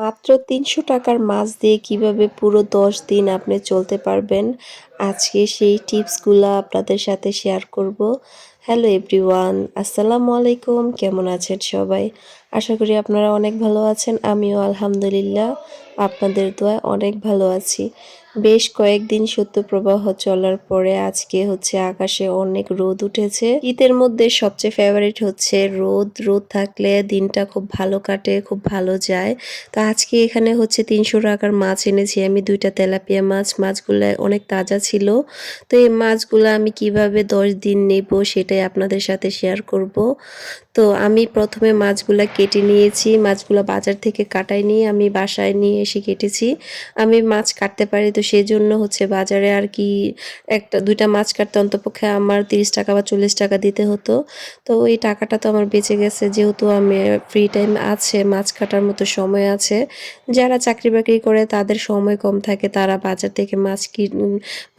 মাত্র তিনশো টাকার মাছ দিয়ে কীভাবে পুরো দশ দিন আপনি চলতে পারবেন? আজকে সেই টিপসগুলো আপনাদের সাথে শেয়ার করব। হ্যালো এভরিওয়ান, আসসালামু আলাইকুম, কেমন আছেন সবাই? আশা করি আপনারা অনেক ভালো আছেন, আমিও আলহামদুলিল্লাহ, আপনাদের দোয়ায় অনেক ভালো আছি। বেশ কয়েকদিন সত্যপ্রবাহ চলার পরে আজকে হচ্ছে আকাশে অনেক রোদ উঠেছে। ঈদের মধ্যে সবচেয়ে ফেভারিট হচ্ছে রোদ। রোদ থাকলে দিনটা খুব ভালো কাটে, খুব ভালো যায়। তো আজকে এখানে হচ্ছে তিনশো টাকার মাছ এনেছি, আমি দুইটা তেলাপিয়া মাছ। মাছগুলো অনেক তাজা ছিল। তো এই মাছগুলো আমি কীভাবে দশ দিন নেব সেটাই আপনাদের সাথে শেয়ার করব। তো আমি প্রথমে মাছগুলো কেটে নিয়েছি, মাছগুলো বাজার থেকে কাটাই নিয়ে আমি বাসায় নিয়ে এসে কেটেছি। আমি মাছ কাটতে পারি, তো সেই জন্য হচ্ছে বাজারে আর কি একটা, দুইটা মাছ কাটতে অন্তপক্ষে আমার তিরিশ টাকা বা চল্লিশ টাকা দিতে হতো। তো ওই টাকাটা তো আমার বেঁচে গেছে, যেহেতু আমি ফ্রি টাইম আছে, মাছ কাটার মতো সময় আছে। যারা চাকরি বাকরি করে তাদের সময় কম থাকে, তারা বাজার থেকে মাছ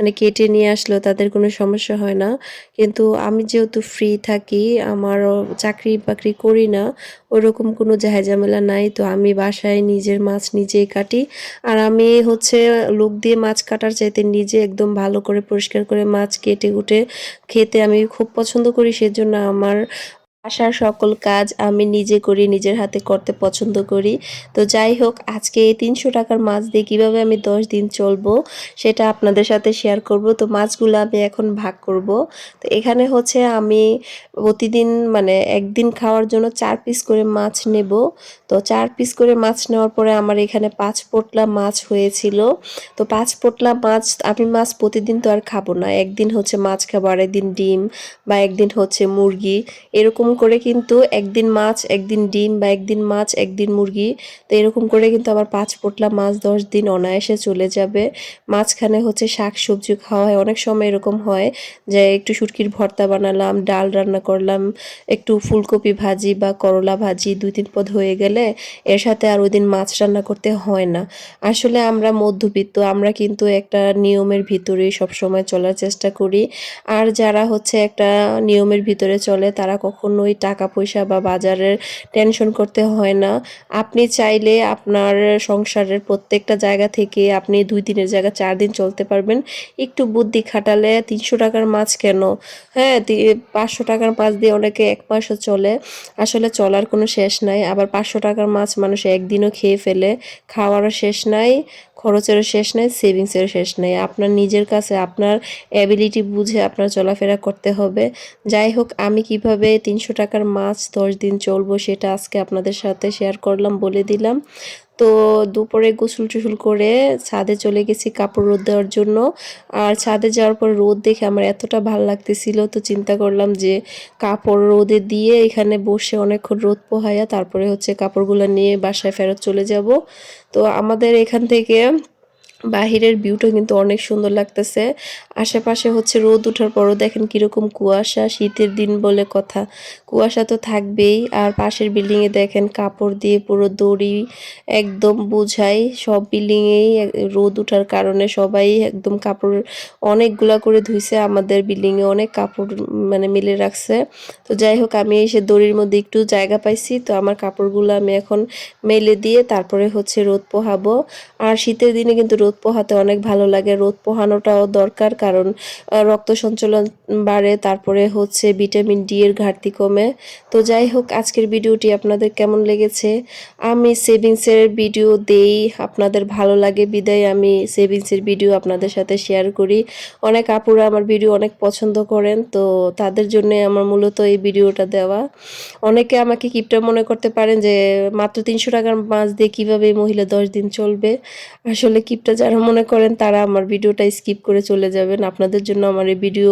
মানে কেটে নিয়ে আসলেও তাদের কোনো সমস্যা হয় না। কিন্তু আমি যেহেতু ফ্রি থাকি আমার চাকরি বাকরি করি না, ওরকম কোনো ঝামেলা নাই। তো আমি বাসায় নিজের মাছ নিজেই কাটি। আর আমি হচ্ছে লোক দিয়ে মাছ কাটার চাইতে নিজে একদম ভালো করে পরিষ্কার করে মাছ কেটে কুটে খেতে আমি খুব পছন্দ করি। সেজন্য আমার বাসার সকল কাজ আমি নিজে করি, নিজের হাতে করতে পছন্দ করি। তো যাই হোক, আজকে এই তিনশো টাকার মাছ দিয়ে কীভাবে আমি দশ দিন চলবো সেটা আপনাদের সাথে শেয়ার করব। তো মাছগুলো আমি এখন ভাগ করব। তো এখানে হচ্ছে আমি প্রতিদিন মানে একদিন খাওয়ার জন্য চার পিস করে মাছ নেব। তো চার পিস করে মাছ নেওয়ার পরে আমার এখানে পাঁচ পোটলা মাছ হয়েছিল। তো পাঁচ পোটলা মাছ, আমি মাছ প্রতিদিন তো আর খাব না। একদিন হচ্ছে মাছ খাব আর একদিন ডিম বা একদিন হচ্ছে মুরগি। এরকম করে কিন্তু একদিন মাছ, একদিন ডিম বা একদিন মাছ, একদিন মুরগি। তো এরকম করে কিন্তু আবার পাঁচ পোটলা মাছ দশ দিন অনায়াসে চলে যাবে। মাঝখানে হচ্ছে শাক সবজি খাওয়া হয়। অনেক সময় এরকম হয় যে একটু শুটকির ভর্তা বানালাম, ডাল রান্না করলাম, একটু ফুলকপি ভাজি বা করলা ভাজি দুই তিন পদ হয়ে গেলে এর সাথে আর ওই দিন মাছ রান্না করতে হয় না। আসলে আমরা মধ্যবিত্ত, আমরা কিন্তু একটা নিয়মের ভিতরেই সবসময় চলার চেষ্টা করি। আর যারা হচ্ছে একটা নিয়মের ভিতরে চলে তারা কখনোই টাকা পয়সা বা বাজারের টেনশন করতে হয় না। আপনি চাইলে আপনার সংসারের প্রত্যেকটা জায়গা থেকে আপনি দুই দিনের জায়গা, চার দিন চলতে পারবেন। একটু বুদ্ধি খাটালে তিনশো টাকার মাছ কেন? হ্যাঁ পাঁচশো টাকার মাছ দিয়ে অনেকে এক মাসও চলে। আসলে চলার কোনো শেষ নাই। আবার পাঁচশো টাকার মাছ মানুষ একদিনও খেয়ে ফেলে। খাওয়ারও শেষ নাই, খরচেরও শেষ নাই, সেভিংসেরও শেষ নাই। আপনার নিজের কাছে আপনার অ্যাবিলিটি বুঝে আপনার চলাফেরা করতে হবে। যাই হোক, আমি কীভাবে তিনশো টাকার মাছ দশ দিন চলবো সেটা আজকে আপনাদের সাথে শেয়ার করলাম, বলে দিলাম। তো দুপুরে গোসল টুসুল করে ছাদে চলে গেছি কাপড় রোদ দেওয়ার জন্য। আর ছাদে যাওয়ার পর রোদ দেখে আমার এতটা ভালো লাগতেছিল, তো চিন্তা করলাম যে কাপড় রোদে দিয়ে এখানে বসে অনেকক্ষণ রোদ পোহাইয়া তারপরে হচ্ছে কাপড়গুলো নিয়ে বাসায় ফেরত চলে যাব। তো আমাদের এখান থেকে বাহিরের ভিউটা কিন্তু অনেক সুন্দর লাগতেছে। আশেপাশে হচ্ছে রোদ ওঠার পরও দেখেন কীরকম কুয়াশা, শীতের দিন বলে কথা। কুয়াশা তো থাকবেই, আর পাশের বিল্ডিংয়ে দেখেন কাপড় দিয়ে পুরো দড়ি একদম বোঝাই। সব বিল্ডিংয়েই রোদ ওঠার কারণে সবাই একদম কাপড় অনেকগুলা করে ধুইছে, আমাদের বিল্ডিংয়ে অনেক কাপড় মানে মিলে রাখছে। তো যাই হোক, আমি এসে দড়ির মধ্যে একটু জায়গা পাইছি, তো আমার কাপড়গুলো আমি এখন মেলে দিয়ে তারপরে হচ্ছে রোদ পোহাবো। আর শীতের দিনে কিন্তু রোদ পোহাতে অনেক ভালো লাগে। রোদ পোহানোটাও দরকার কারণ রক্ত সঞ্চালন বাড়ে, তারপরে হচ্ছে ভিটামিন ডি এর ঘাটতি কমে। তো যাই হোক, আজকের ভিডিওটি আপনাদের কেমন লেগেছে? আমি সেভিংসের ভিডিও দেই, আপনাদের ভালো লাগে, বিদায়। আমি সেভিংসের ভিডিও আপনাদের সাথে শেয়ার করি। অনেক আপুরা আমার ভিডিও অনেক পছন্দ করেন, তো তাদের জন্য আমার মূলত এই ভিডিওটা দেওয়া। অনেকে আমাকে কিপটা মনে করতে পারেন যে, মাত্র তিনশো টাকার মাছ দিয়ে কীভাবে মহিলা দশ দিন চলবে? আসলে কিপটা যারা মনে করেন তারা আমার ভিডিওটা স্কিপ করে চলে যাবেন। আপনাদের জন্য আমার এই ভিডিও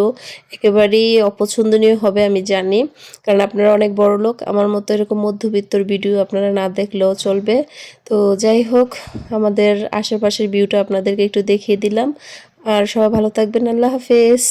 একেবারেই অপছন্দনীয় হবে আমি জানি। কারণ আপনারা অনেক বড় লোক, আমার মতো এরকম মধ্যবিত্তর ভিডিও আপনারা না দেখলেও চলবে। তো যাই হোক, আমাদের আশেপাশের ভিউটা আপনাদেরকে একটু দেখিয়ে দিলাম। আর সবাই ভালো থাকবেন, আল্লাহ হাফেজ।